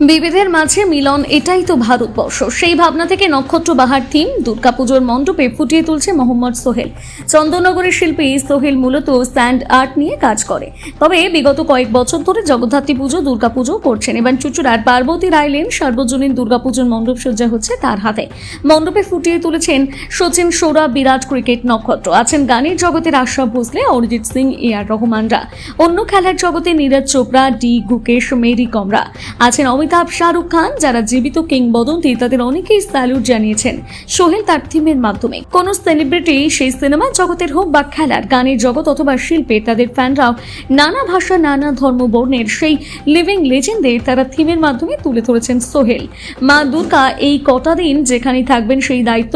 বিবিধের মাঝে মিলন এটাই তো ভারতবর্ষ। সেই ভাবনা থেকে নক্ষত্র বাহার থিম, দুর্গাপুজোর মণ্ডপে ফুটিয়ে তুলছে মোহাম্মদ সোহেল। চন্দননগরের শিল্পী সোহেল মূলত স্যান্ড আর্ট নিয়ে কাজ করে। তবে বিগত কয়েক বছর ধরে জগদ্ধাত্রী পুজো দুর্গাপুজো করছেন। এবং চুচুড়ার পার্বতী রায় লেন সার্বজনীন দুর্গাপুজোর মণ্ডপ সজ্জা হচ্ছে তার হাতে। মণ্ডপে ফুটিয়ে তুলেছেন সচিন সৌরা বিরাট ক্রিকেট নক্ষত্র। আছেন গানের জগতের আশরাফ ভোসলে, অরিজিৎ সিং, এ আর রহমানরা। অন্য খেলার জগতে নীরজ চোপড়া, ডি গুকেশ, মেরি কমরা। আছেন অমিতাভ শাহরুখ খান, যারা জীবিত কিংবদন্তি, তাদের অনেকেই স্যালুট জানিয়েছেন সোহেল তার থিমের মাধ্যমে। কোন সেলিব্রিটি সেই সিনেমা জগতের হোক বা খেলার, গানের জগৎ অথবা শিল্পের তাদের ফ্যানরাও নানা ভাষা, নানা ধর্ম, বর্ণের সেই লিভিং লেজেন্ডদের তারা থিমের মাধ্যমে তুলে ধরেছেন সোহেল। মা দুর্গা এই কটা দিন যেখানে থাকবেন সেই দায়িত্ব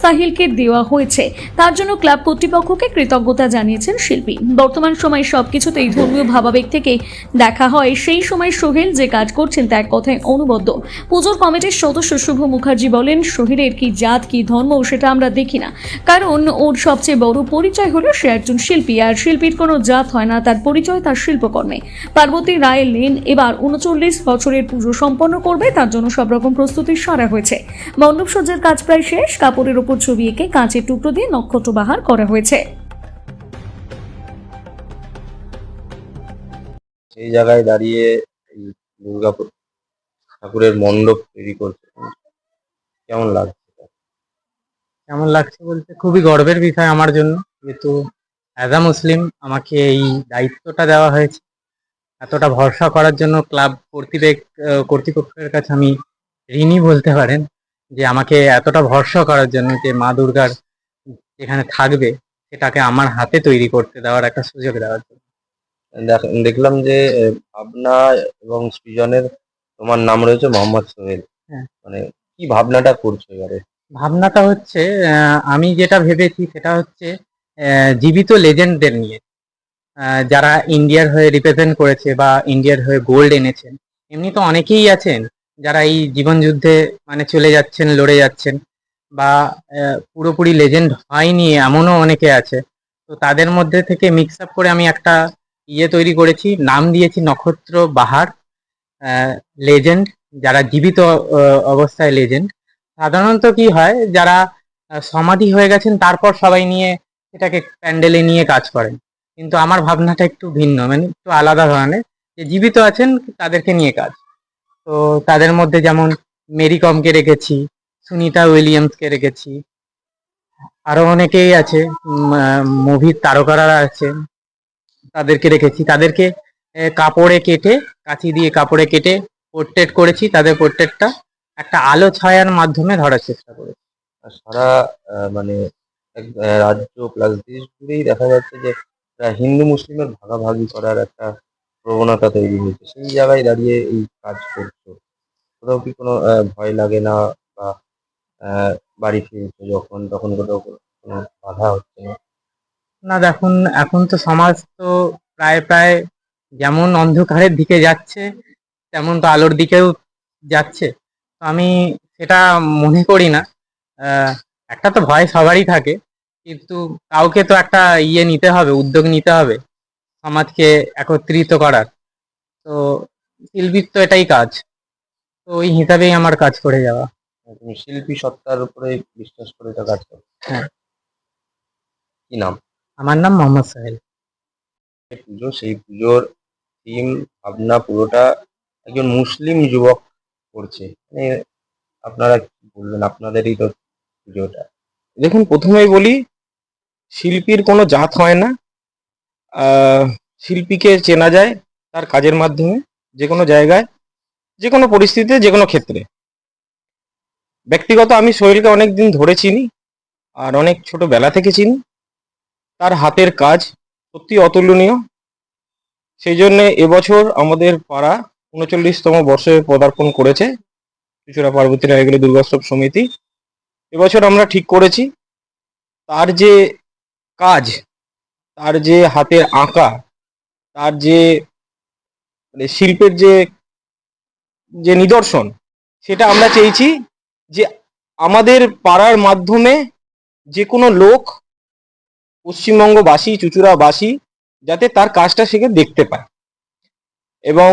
সাহিলকে দেওয়া হয়েছে। তার জন্য ক্লাব কর্তৃপক্ষকে কৃতজ্ঞতা জানিয়েছেন শিল্পী। বর্তমান সময়ে সবকিছুতেই ধর্মীয় ভাবাবেগ থেকে দেখা হয়। সেই সময় সোহেল যে কাজ করছেন তা কথায় অনুবদ্ধ। পুজোর কমিটির সদস্য শুভ মুখার্জি বলেন সোহেলের কি জাত, কি ধর্ম সেটা আমরা দেখি না। কারণ ওর সবচেয়ে বড় পরিচয় হলো সে একজন শিল্পী, আর শিল্পীর কোনো জাত হয় না, তার পরিচয় তার শিল্পকর্মে। পার্বতী রায় লেন এবার উনচল্লিশ বছরের পুজো সম্পন্ন করবে, তার জন্য সব রকম প্রস্তুতি সারা হয়েছে। মণ্ডপ সজ্জার কাজ প্রায় শেষ, কাপড়ের ওপর ছবি এঁকে কাঁচের টুকরো দিয়ে নক্ষত্র বাহার করা হয়েছে। সেই জায়গায় দাঁড়িয়ে এই দুর্গা পু- ঠাকুরের মণ্ডপ তৈরি করছে। কেমন লাগছে? কেমন লাগছে বলতে? খুবই গর্বের বিষয় আমার জন্য। যেহেতু অ্যাজ আ মুসলিম আমাকে এই দায়িত্বটা দেওয়া হয়েছে। এতটা ভরসা করার জন্য ক্লাব কর্তৃপক্ষ কর্তৃপক্ষের কাছে আমি ঋণই বলতে পারেন যে আমাকে এতটা ভরসা করার জন্য যে মা দুর্গার যেখানে থাকবে সেটাকে আমার হাতে তৈরি করতে দেওয়ার একটা সুযোগ দেওয়ার জন্য। দেখ- দেখলাম যে ভাবনা এবং সৃজনের তোমার নাম রয়েছে মোহাম্মদ সোহেল। হ্যাঁ। মানে কি ভাবনাটা করছ এবারে? ভাবনাটা হচ্ছে আমি যেটা ভেবেছি সেটা হচ্ছে জীবিত লেজেন্ডদের নিয়ে। যারা ইন্ডিয়ার হয়ে রিপ্রেজেন্ট করেছে বা ইন্ডিয়ার হয়ে গোল্ড এনেছেন। এমনি তো অনেকেই আছেন যারা এই জীবন যুদ্ধে মানে চলে যাচ্ছেন লড়ে যাচ্ছেন বা পুরোপুরি লেজেন্ড হয়নি এমনও অনেকে আছে। তো তাদের মধ্যে থেকে মিক্স আপ করে আমি একটা ইয়ে তৈরি করেছি। নাম দিয়েছি নক্ষত্র বাহার। লেজেন্ড যারা জীবিত অবস্থায় লেজেন্ড সাধারণত কি হয়, যারা সমাধি হয়ে গেছেন, তারপর সবাই নিয়ে এটাকে প্যান্ডেলে নিয়ে কাজ করেন। কিন্তু আমার ভাবনাটা একটু ভিন্ন মানে একটু আলাদা ধরনের, যে জীবিত আছেন, তাদেরকে নিয়ে কাজ। তো তাদের মধ্যে যেমন মেরি কমকে রেখেছি সুনিতা উইলিয়ামসকে রেখেছি, আরও অনেকেই আছে মুভির তারকারা আছে, তাদেরকে রেখেছি। তাদেরকে কাপড়ে কেটে কাঁচি দিয়ে কাপড়ে কেটে পোর্ট্রেট করেছি। তাদের পোর্ট্রেটটা একটা আলো ছায়ার মাধ্যমে ধরার চেষ্টা করেছি। আর সারা মানে রাজ্য প্লাস দেশ জুড়েই দেখা যাচ্ছে যে হিন্দু মুসলিমের ভাগাভাগি করার একটা প্রবণতা তৈরি হয়েছে। সেই জায়গায় দাঁড়িয়ে এই কাজ করছ। কোথাও কি কোনো ভয় লাগে না? বা বাড়ি ফিরছো যখন তখন কোথাও কোনো কোনো বাধা হচ্ছে না? না দেখুন এখন তো সমাজ তো প্রায় প্রায় যেমন অন্ধকারের দিকে যাচ্ছে তেমন তো আলোর দিকেও যাচ্ছে। তো আমি সেটা মনে করি না। একটা তো ভয় সবারই থাকে কিন্তু কাউকে তো একটা ইয়ে নিতে হবে উদ্যোগ নিতে হবে সমাজকে একত্রিত করার। তো শিল্পীর তো এটাই কাজ তো ওই হিসাবেই আমার কাজ করে যাওয়া। শিল্পী সত্তার উপরে বিশ্বাস করে এটা কাজ করো হ্যাঁ। কি নাম? আমার নাম মোহাম্মদ সোহেল। পুজো সেই পুজোর থিম ভাবনা পুরোটা একজন মুসলিম যুবক করছে। মানে আপনারা কি বলবেন? আপনাদেরই তো পুজোটা দেখুন, প্রথমেই বলি, শিল্পীর কোনো জাত হয় না। শিল্পীকে চেনা যায় তার কাজের মাধ্যমে, যে কোনো জায়গায়, যে কোনো পরিস্থিতিতে, যে কোনো ক্ষেত্রে। ব্যক্তিগত আমি সোহেলকে অনেক দিন ধরে চিনি, আর অনেক ছোটবেলা থেকে চিনি। তার হাতের কাজ সত্যি অতুলনীয়। সেই জন্য এবছর আমাদের পাড়া উনচল্লিশতম বর্ষে পদার্পণ করেছে চুচুড়া পার্বতী রায়গুলি দুর্গোৎসব সমিতি। এবছর আমরা ঠিক করেছি। তার যে কাজ, তার যে হাতের আঁকা, তার যে মানে শিল্পের যে যে নিদর্শন, সেটা আমরা চেয়েছি যে আমাদের পাড়ার মাধ্যমে যে কোনো লোক, পশ্চিমবঙ্গবাসী, চুচুড়াবাসী যাতে তার কাজটা সেখানে দেখতে পায়। এবং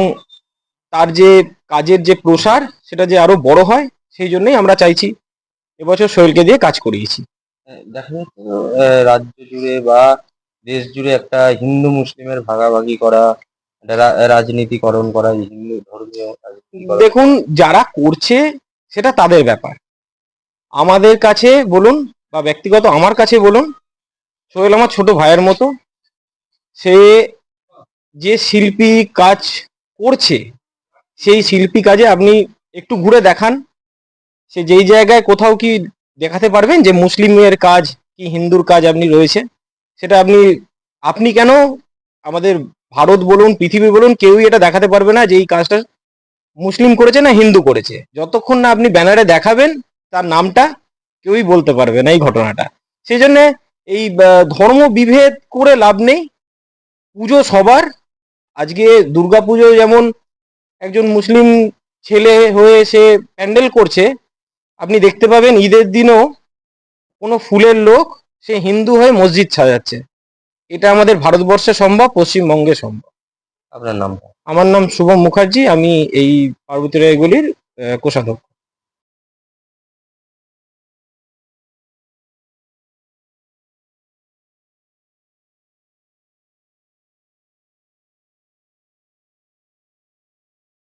তার যে কাজের যে প্রসার সেটা যে আরও বড় হয় সেই জন্যই আমরা চাইছি এবছর সোহেলকে দিয়ে কাজ করিয়েছি। দেখা যাচ্ছে রাজ্য জুড়ে বা দেশ জুড়ে একটা হিন্দু মুসলিমের ভাগাভাগি করা রাজনীতিকরণ করা হিন্দু ধর্মীয় দেখুন যারা করছে সেটা তাদের ব্যাপার। আমাদের কাছে বলুন বা ব্যক্তিগত আমার কাছে বলুন সোহেল আমার ছোট ভাইয়ের মতো সে যে শিল্পী কাজ করছে, সেই শিল্পী কাজে আপনি একটু ঘুরে দেখান। সে যেই জায়গায় কোথাও কি দেখাতে পারবেন যে মুসলিমের কাজ কি হিন্দুর কাজ আপনি রয়েছে? সেটা আপনি আপনি কেন আমাদের ভারত বলুন, পৃথিবী বলুন, কেউই এটা দেখাতে পারবে না যে এই কাজটা মুসলিম করেছে না হিন্দু করেছে। যতক্ষণ না আপনি ব্যানারে দেখাবেন, তার নামটা কেউই বলতে পারবে না এই ঘটনাটা। সেই জন্য এই ধর্ম বিভেদ করে লাভ নেই। পুজো সবার। আজকে দুর্গা পুজো যেমন একজন মুসলিম ছেলে হয়ে সে প্যান্ডেল করছে আপনি দেখতে পাবেন ঈদের দিনও কোনো ফুলের লোক সে হিন্দু হয়ে মসজিদ সাজাচ্ছে। এটা আমাদের ভারতবর্ষে সম্ভব পশ্চিমবঙ্গে সম্ভব। আপনার নাম? আমার নাম শুভম মুখার্জি আমি এই পার্বতী রায়গুলির কোষাধ্যক্ষ।